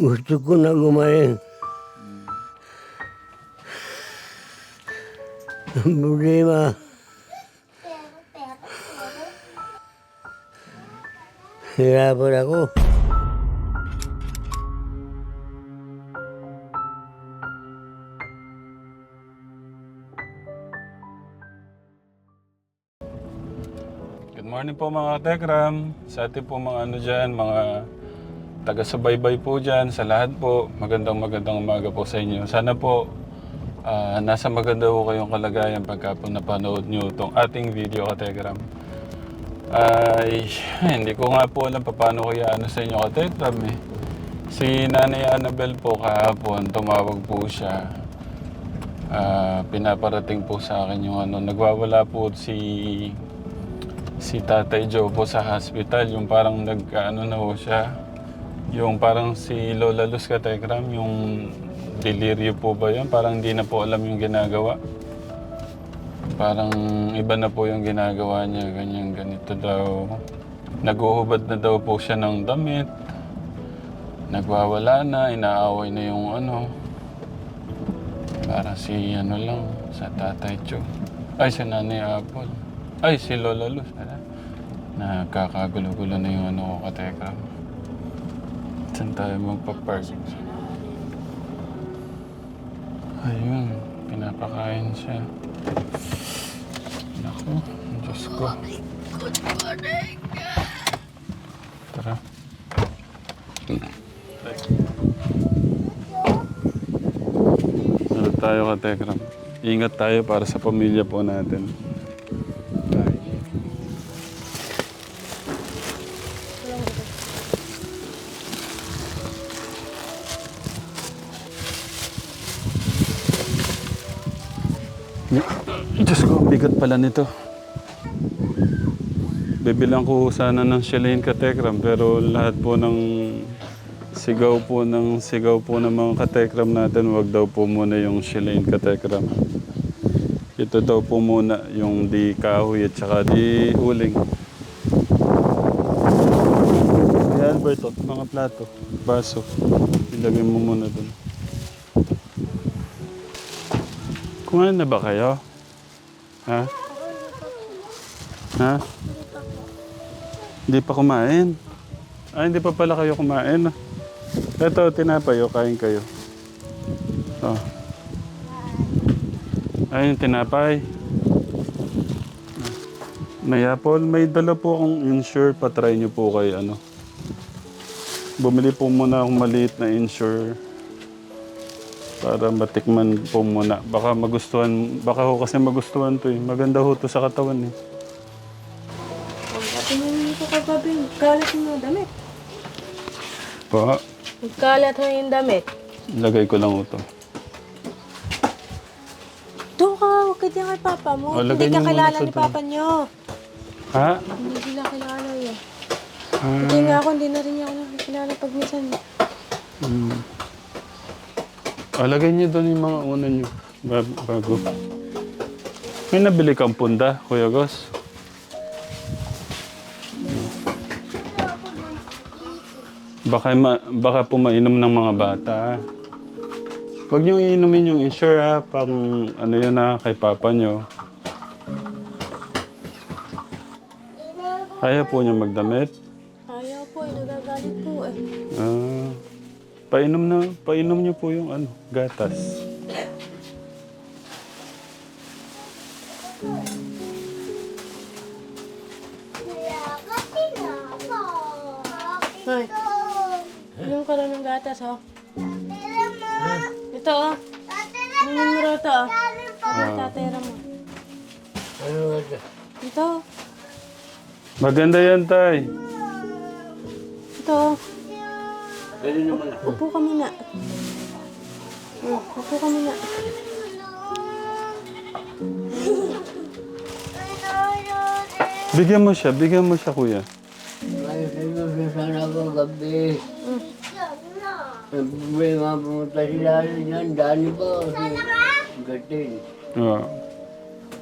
Gusto ko na gumaling. Ang problema, hirapan ako. Good morning po mga Tekram. Sa ating po mga ano dyan, mga taga-subaybay po dyan, sa lahat po, magandang magandang umaga po sa inyo. Sana po ah, nasa maganda po kayong kalagayan pagka po napanood nyo itong ating video ka Tekram. Ay, hindi ko nga po alam pa paano ko ano sa inyo ka Tekram eh. Si Nanay Annabel po kahapon, tumawag po siya. Ah, pinaparating po sa akin yung ano, nagwawala po si si Tatay Joe po sa hospital, yung parang nag-ano na po siya. Yung parang si Lola Luz Katekram, yung deliryo po ba yun? Parang hindi na po alam yung ginagawa. Parang iba na po yung ginagawa niya, ganyan, ganito daw. Naguhubad na daw po siya ng damit. Nagwawala na, inaaway na yung ano. Para si ano lang, sa Tatay Joe. Ay, si Nanay Apple. Ay, si Lola Luz. Nakakagulo-gulo na yung ano ko katekram. Saan tayo magpa-park? Ayun, pinapakain siya. Naku, Diyos ko. Tara. Ano tayo katekram? Ingat tayo para sa pamilya po natin. Diyos ko, bigat pala nito. Bibilang ko sana ng Shalane Katekram pero lahat po ng sigaw po ng sigaw po ng mga Katekram natin wag daw po muna yung Shalane Katekram. Ito daw po muna yung di kahoy at saka di uling. Hey Alberto, mga plato, baso. Ilagay mo muna dun. Kumain na ba kayo? Ha? Ha? Hindi pa kumain. Ah, hindi pa pala kayo kumain. Ito, tinapay. Kain kayo. Oh. Ayun, tinapay. May apple. May dala po akong insure. Patry niyo po kay ano. Bumili po muna akong maliit na insure. Para matikman po muna. Baka magustuhan. Baka ho kasi magustuhan to eh. Maganda ho to sa katawan eh. Pati mo yung ko kagabi, kalat mo yung damit. Pa, Magkalat mo yung damit. lagay ko lang ito. Doon ka, huwag ka dyan kay papa mo. Oh, lagay Hindi ka niyo muna kilala sa ni doon. papa niyo. Ha? Hindi sila kilala yun. Ah, Hindi nga ako, hindi na rin niya ako nakikilala pag minsan. mm. Ah, lagay niyo doon yung mga una niyo. Ba- bago. May nabili kang punda, Kuya Gos? Baka, ma, baka po mainom ng mga bata. Huwag niyo iinumin yung insure ha, pang ano yun ha, kay papa niyo. Kaya po niya magdamit. Painom na, painom niyo po yung ano, gatas. Ay, inom ka lang ng gatas, oh. Ito, oh. Inumin mo raw ito, oh. Ang tatera mo. Ano ba? Ito, Maganda yan, Tay. Pwede naman ako. Upo ka muna. Oh, upo ka muna. Bigyan mo siya, bigyan mo siya, kuya. Ay, sana ako gabi. Ang problema pumunta sila yan, dani pa kasi gatin. Oo.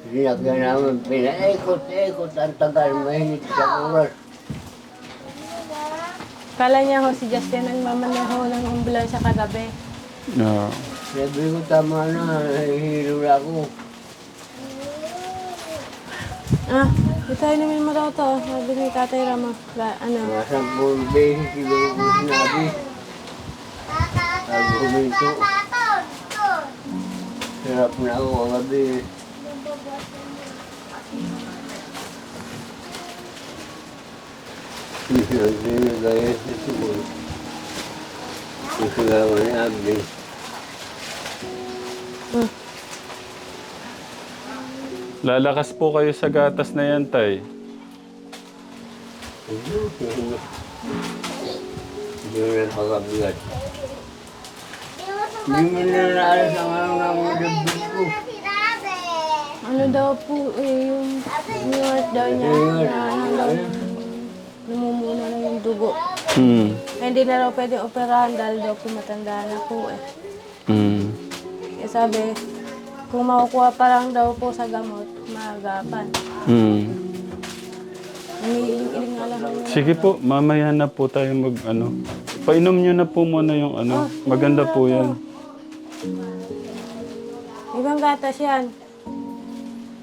Sinakyan namin, pinaikot-ikot ang tagal, mahinit sa oras. Kala niya ho si Justin ang mamaneho ng ambulansya kagabi. Yeah. Sabi ko tama na, nahihilo na ako. Ah, di tayo namin mo daw to. Sabi ni Tatay Rama. Ba, ano? Mga sampung beses siguro ko sinabi. Sabi huminto. Hirap na ako kagabi. Hindi gaya sa siguro. Isigawa ni Abdi. Lalakas po kayo sa gatas na yan, Tay. Hindi mo. Hindi mo na naalas ang ano ng dibdib ko. Ano daw po eh, yung heart daw niya. Na, daw, namumuna na yung dugo. Eh, hindi na raw pwede operahan dahil daw po matanda na po eh. Hmm. Kaya sabi, kung makukuha pa lang daw po sa gamot, maagapan. Hmm. Umiiling-iling nga lang ako. Sige po, mamaya na po tayo mag ano. Painom nyo na po muna yung ano. Maganda po yan. Ibang gatas yan.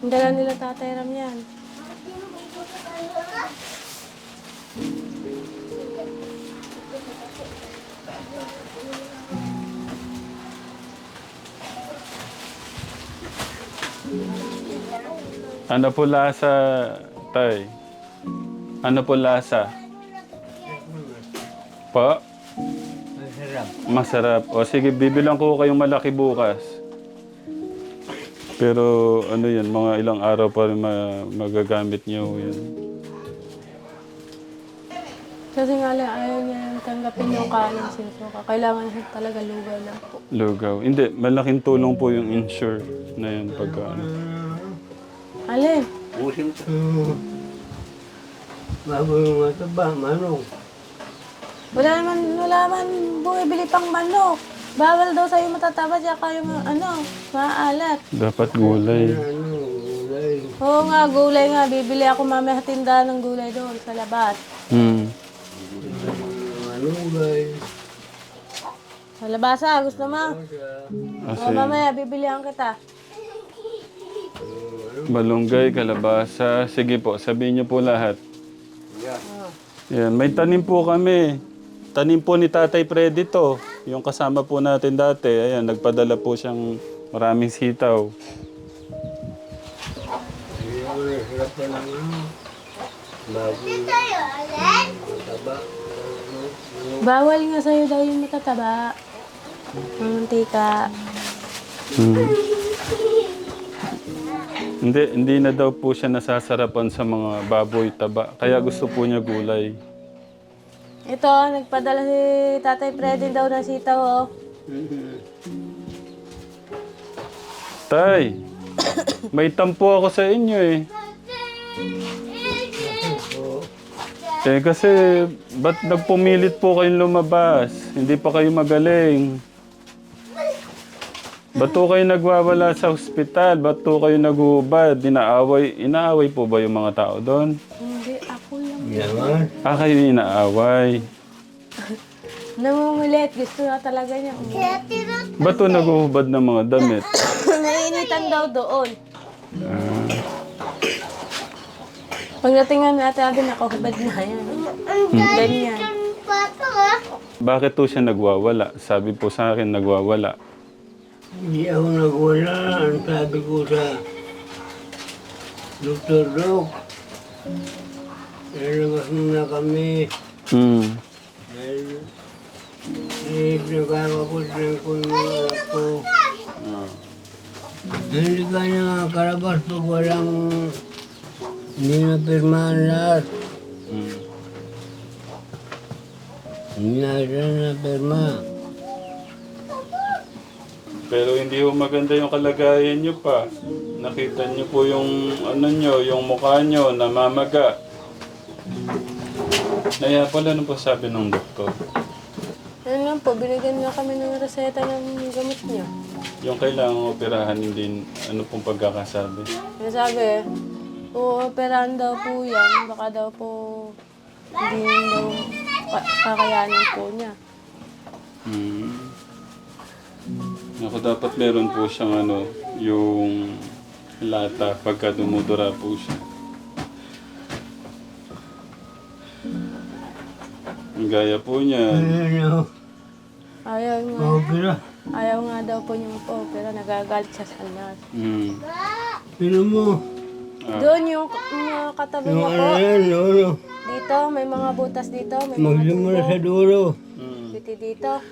Ang dala nila tatay Ram yan. Ano po lasa, Tay? Ano po lasa? Pa? Masarap. Masarap. O sige, bibilang ko kayong malaki bukas. Pero ano yan, mga ilang araw pa rin ma- magagamit niyo yan. Kasi nga lang ayaw niya tanggapin yung kanin sinsuka. Kailangan siya talaga lugaw lang po. Lugaw. Hindi, malaking tulong po yung insure na yan pagka ano. Alin? Pusin ka. Bago yung mataba, manong. Wala naman, wala naman bumibili pang manok. Bawal daw sa'yo matataba siya kayo ano, maalat. Dapat gulay. Ano, gulay. Oo nga, gulay nga. Bibili ako mamaya tindahan ng gulay doon sa labas. Hmm. Ano, gulay. Sa labas ah, gusto mo? Kasi O mamaya, bibilihan kita. Malunggay, kalabasa. Sige po, sabihin niyo po lahat. Yan, may tanim po kami. Tanim po ni Tatay Freddy to. Yung kasama po natin dati. Ayan, nagpadala po siyang maraming sitaw. Hirap lang. Bago. Bawal nga sa'yo daw yung matataba. Mantika. Hmm. Hindi, hindi na daw po siya nasasarapan sa mga baboy taba. Kaya gusto po niya gulay. Ito, nagpadala si Tatay Freddy daw ng sitaw, oh. Tay, may tampo ako sa inyo eh. Eh kasi, ba't nagpumilit po kayong lumabas? Hindi pa kayo magaling. Ba't po kayo nagwawala sa ospital? Ba't po kayo naguhubad? Inaaway, inaaway po ba yung mga tao doon? Hindi, ako lang. Yaman. Ah, kayo inaaway. Namumulit, gusto na talaga niya. umuwi. Ba't po naguhubad ng mga damit? Nainitan daw doon. Ah, Pagdating nga natin, sabi nakahubad na yan. Ganyan. bakit po siya nagwawala? Sabi po sa akin, nagwawala. Hindi ako nagwala. Ang sabi ko sa Dr. Doc, lalabas muna kami. Hmm. Dahil eh, nagkakapot ko mga anak ko. Hindi ka na karabas pag walang hindi na pirmahan lahat. Hmm. Hindi na siya na pirma. Pero hindi po maganda yung kalagayan nyo pa. Nakita nyo po yung ano nyo, yung mukha nyo, namamaga. Kaya pala ano po sabi ng doktor? Ano lang po, binigyan nga kami ng reseta ng gamot niya. Yung kailangang operahan hindi ano pong pagkakasabi. Kaya sabi, uoperahan daw po yan, baka daw po hindi daw ka- kakayanin po niya. Hmm. Ako dapat meron po siyang ano, yung lata pagka dumudura po siya. Ang gaya po niya. Ano, Ayaw nga, na. ayaw nga daw po niya po, pero nagagalit siya sa nurse. Hmm. Sino mo? Ah. Doon yung mga katabi Yung niya ano po, yan, dito, may mga butas dito, may mga Magsimula sa dulo. Biti dito.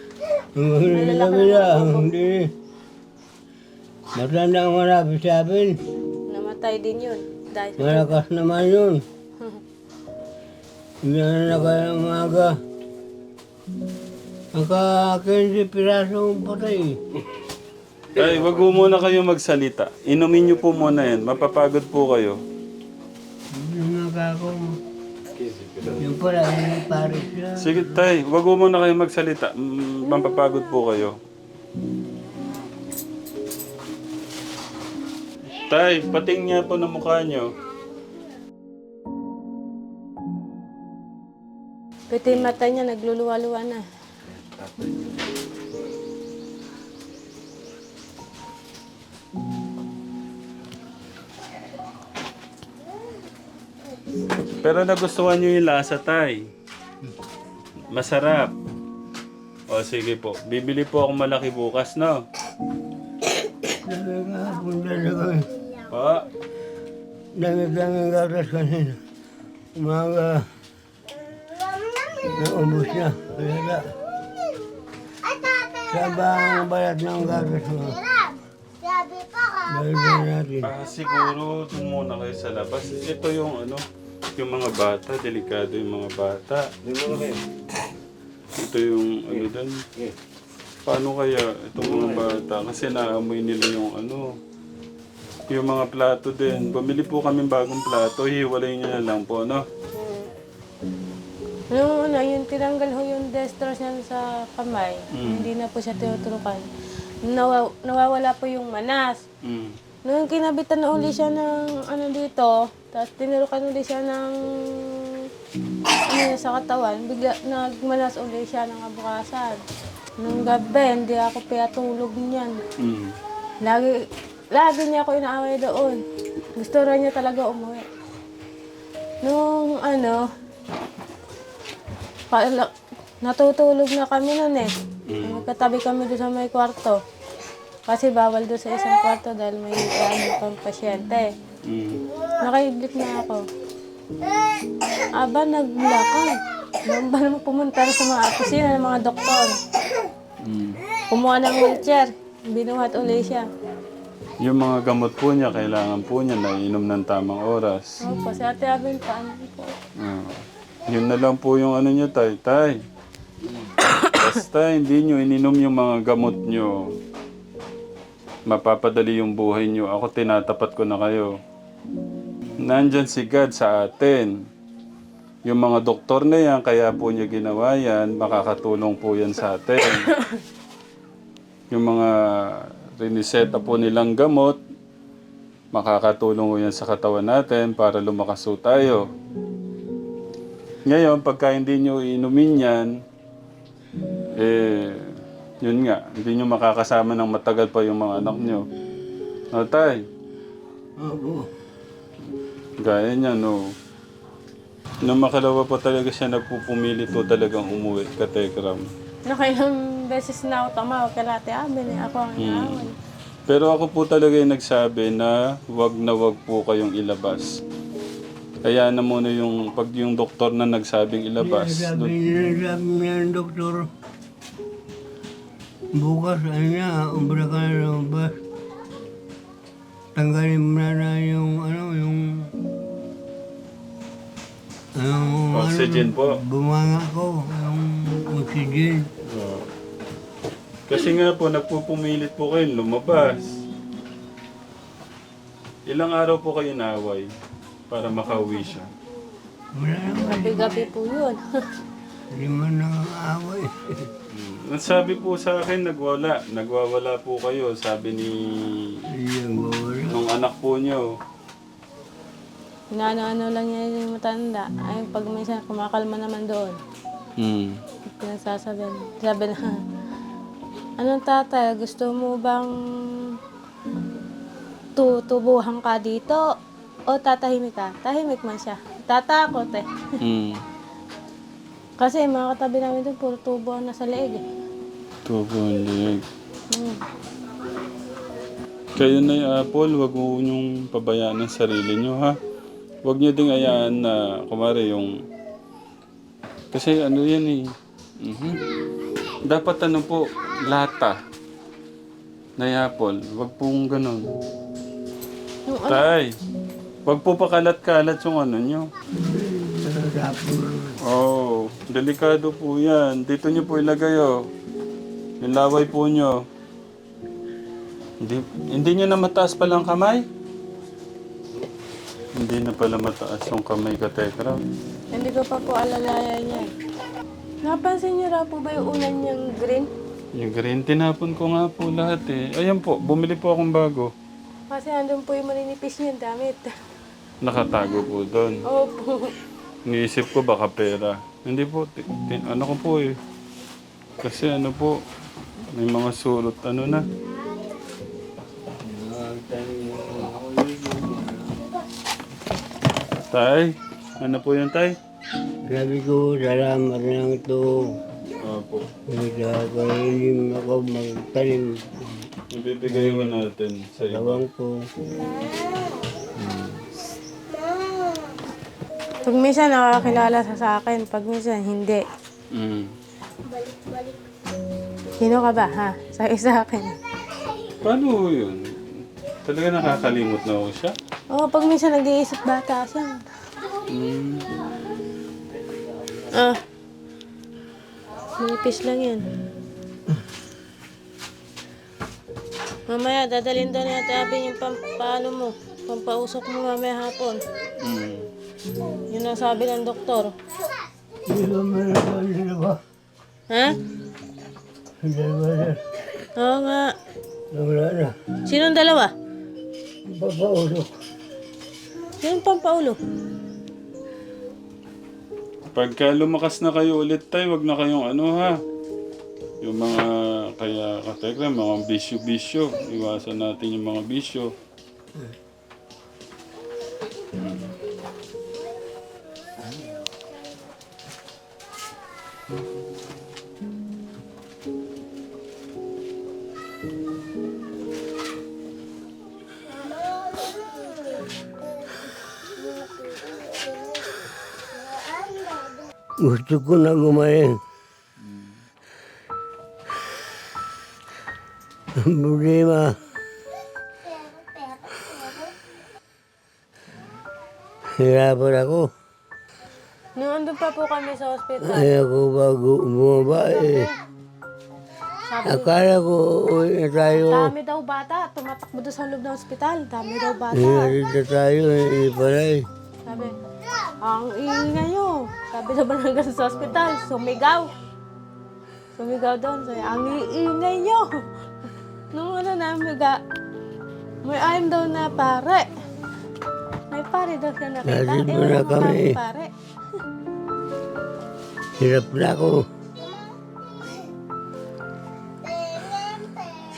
Ang kabila, hindi. Matanda ang marami sa amin. Namatay din yun. Dahil Malakas naman yun. Hindi na kaya umaga. Naka-15 piraso ang patay. Ay, wag po muna kayo magsalita. Inumin niyo po muna yan. Mapapagod po kayo. Hindi nga ako. Yung pala, yung paris siya. Sige, tay. Wag po muna kayo magsalita. Mm, mapapagod po kayo. Tay, pating niya po ng mukha niyo. Pati yung mata niya, nagluluwa-luwa na. Pero nagustuhan niyo yung lasa, tay. Masarap. O sige po. Bibili po akong malaki bukas, no? Punta na kami. Pa. Dami-dami gatas kanina. Umaga. Naubos na. Kaya na. Saba ang bayad ng gatas mo. Dahil natin. Ah, siguro doon muna kayo sa labas. Ito yung ano, yung mga bata, delikado yung mga bata. Ito yung ano doon. Paano kaya itong mga bata? Kasi naamoy nila yung ano, yung mga plato din. Bumili po kami bagong plato, hiwalay niya na lang po, no? Nung una, yung tinanggal ho yung destros niya sa kamay, Mm. hindi na po siya tinuturukan. Nawa, nawawala po yung manas. Mm. Nung kinabitan na uli siya ng ano dito, tapos tinurukan uli siya ng ano sa katawan, bigla nagmanas uli siya ng kabukasan. Nung gabi, hindi ako pinatulog niyan. Mm. Lagi, lagi niya ako inaaway doon. Gusto rin niya talaga umuwi. Nung ano, pala, natutulog na kami noon eh. Magkatabi kami doon sa may kwarto. Kasi bawal doon sa isang kwarto dahil may ano pang pasyente. Mm. Nakaidlip na ako. Aba, naglakad. Noon ba naman pumunta na sa mga kusina ng mga doktor. Mm. Kumuha ng wheelchair. Binuhat uli siya. Yung mga gamot po niya, kailangan po niya na inom ng tamang oras. Opo, si Ate Abel, paano po? Ah. Yun na lang po yung ano nyo, tay. Tay. Basta hindi nyo ininom yung mga gamot nyo. Mapapadali yung buhay nyo. Ako tinatapat ko na kayo. Nandyan si God sa atin. Yung mga doktor na yan, kaya po niya ginawa yan, makakatulong po yan sa atin. yung mga riniseta po nilang gamot, makakatulong po yan sa katawan natin para lumakas po tayo. Ngayon, pagka hindi nyo inumin yan, eh, yun nga, hindi nyo makakasama ng matagal pa yung mga anak nyo. No, tay, Opo. gaya niya, no. Nung makalawa pa talaga siya nagpupumilit po talagang umuwi, katekram. Nakailang beses na ako tumawag kay Ate Abel eh. Ako ang inaaway. Pero ako po talaga yung nagsabi na wag na wag po kayong ilabas. Kaya na muna yung, pag yung doktor na nagsabing ilabas, Sabi niya, doktor, bukas, ano niya, umbra ka na lumabas. Tanggalin mo na na yung, ano, yung, yung, Oxygen po. Bumanga ko, yung oxygen. Kasi nga po, nagpupumilit po kayo lumabas. Ilang araw po kayo naway para makauwi siya? Wala naman, Gabi-gabi po yun. hindi man nakakaway. Ang sabi po sa akin, nagwala. Nagwawala po kayo, sabi ni ang wala. nung anak po niyo. Inaano-ano lang niya yung matanda. Ay, pag minsan kumakalma naman doon. Hmm. Pinagsasabihan. Sabi na, anong tatay, gusto mo bang tutubuhan ka dito? O tatahimik ka? Tahimik man siya. Tatakot eh. Hmm. Kasi mga katabi namin doon, puro tubo ang nasa leeg eh. Tubo ang liig. Mm. Kayo na Apple, wag mo niyong pabayaan ang sarili niyo ha. Wag niyo ding ayaan na kumare yung kasi ano yan eh. Mhm. Dapat ano po, lata. Na Apple, wag pong ganun. Yung ano, Tay, wag po pakalat-kalat yung ano niyo. Oh, delikado po yan. Dito niyo po ilagay oh. Yung laway po niyo. Hindi, hindi niyo na mataas palang kamay? Hindi na pala mataas yung kamay ka, Tekra. hindi ko pa po alalaya niya eh. Napansin niyo raw po ba yung unan niyang green? Yung green, tinapon ko nga po lahat eh. Ayan po, bumili po akong bago. Kasi andun po yung maninipis niyang damit. Nakatago po doon. Opo. Niisip ko baka pera. Hindi po, ti- ti- ano ko po eh. Kasi ano po, may mga sulot ano na. Tay, ano po yun tay? Sabi ko, salamat lang ito. Opo. Nagkakaroon ako magtanim. Ibibigay ko natin sa iba. Gawang ko. Pag minsan nakakilala sa sa akin, pag minsan hindi. Mm. Sino ka ba, ha? Sabi sa akin. Paano ho yun? Talaga nakakalimot na ho siya? Oo, pag minsan nag-iisip bata siya. Mm. Ah. Manipis lang yan. Mamaya, dadalhin ni Ate Abby yung pam paano mo. Pampausok mo mamaya hapon. Mm. Yun ang sabi ng doktor. Hindi ba sila ba? Ha? Hindi ba na? Oo nga. Wala na. Sinong dalawa? Papaulok. Sinong pampaulo? Pagka lumakas na kayo ulit tayo, wag na kayong ano ha. Yung mga kaya katekra, mga bisyo-bisyo. Iwasan natin yung mga bisyo. Gusto ko na gumaling. Ang problema, hirapan ako. Andun pa po kami sa hospital, Ay ako bago bumaba eh. sabi, Akala ko uwi na tayo. dami daw bata. Tumatakbo doon sa loob ng hospital. Dami daw bata. Hinatid na tayo, hindi pala eh. Sabi, ang ingay nyo. Sabi sa barangay sa hospital, sumigaw. Sumigaw doon. Sabi, ang iingay nyo. Nung ano na, miga, may ayam daw na pare. May pare daw siya nakita. Nandito Ewan na ko kami. pare. Hirap na ako.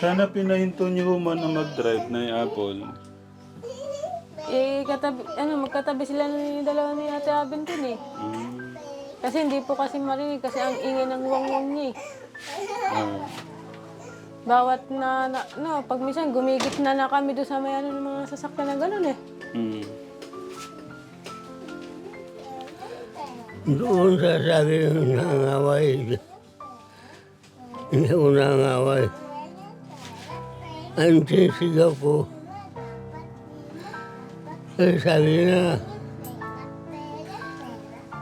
Sana pinahinto niyo man na mag-drive na yung Apple. Eh, katabi, ano, magkatabi sila ng dalawa ni Ate Abin dun eh. Mm. Kasi hindi po kasi marinig kasi ang ingay ng wangwang niya eh. Ah. Bawat na, na, no, pag minsan gumigit na na kami doon sa may ano ng mga sasakyan na gano'n eh. Mm. Doon sa sabi ng nangaway. Hindi ako nangaway. Ang sisigaw ko. Eh, sabi na,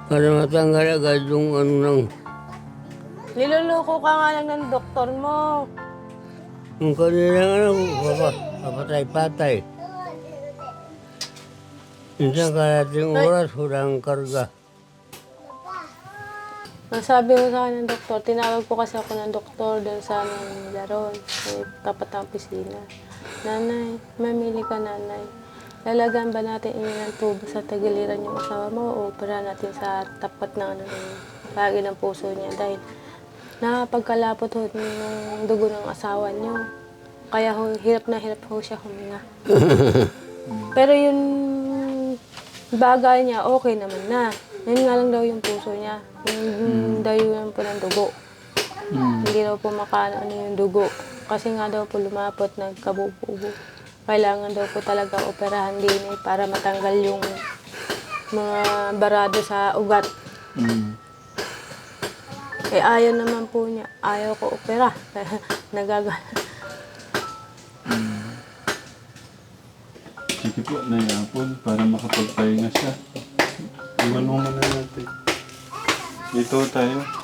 para matanggal agad yung ano ng, Niloloko ka nga lang ng doktor mo. yung kanilang ano, papa, papatay-patay. Isang kalating oras, walang karga. Ang sabi ko sa akin ng doktor, tinawag ko kasi ako ng doktor doon sa aming laron, sa tapat ng opisina. Nanay, mamili ka nanay. Lalagan ba natin inyo ng tubo sa tagiliran yung asawa mo o opera natin sa tapat ng ano ng bahagi ng puso niya dahil napagkalapot ho ng dugo ng asawa niyo. Kaya ho, hirap na hirap ho siya huminga. Pero yung bagay niya, okay naman na. Yun nga lang daw yung puso niya. Yung dayunan po ng dugo. Hindi daw po makaano ano yung dugo. Kasi nga daw po lumapot, nagkabububo. Kailangan daw po talaga operahan din eh, para matanggal yung mga barado sa ugat. Mm. Eh ayaw naman po niya. Ayaw ko opera. Kaya nagaga. Sige po, nayapon para makapagpahinga siya. Iwan mo muna natin. Dito tayo.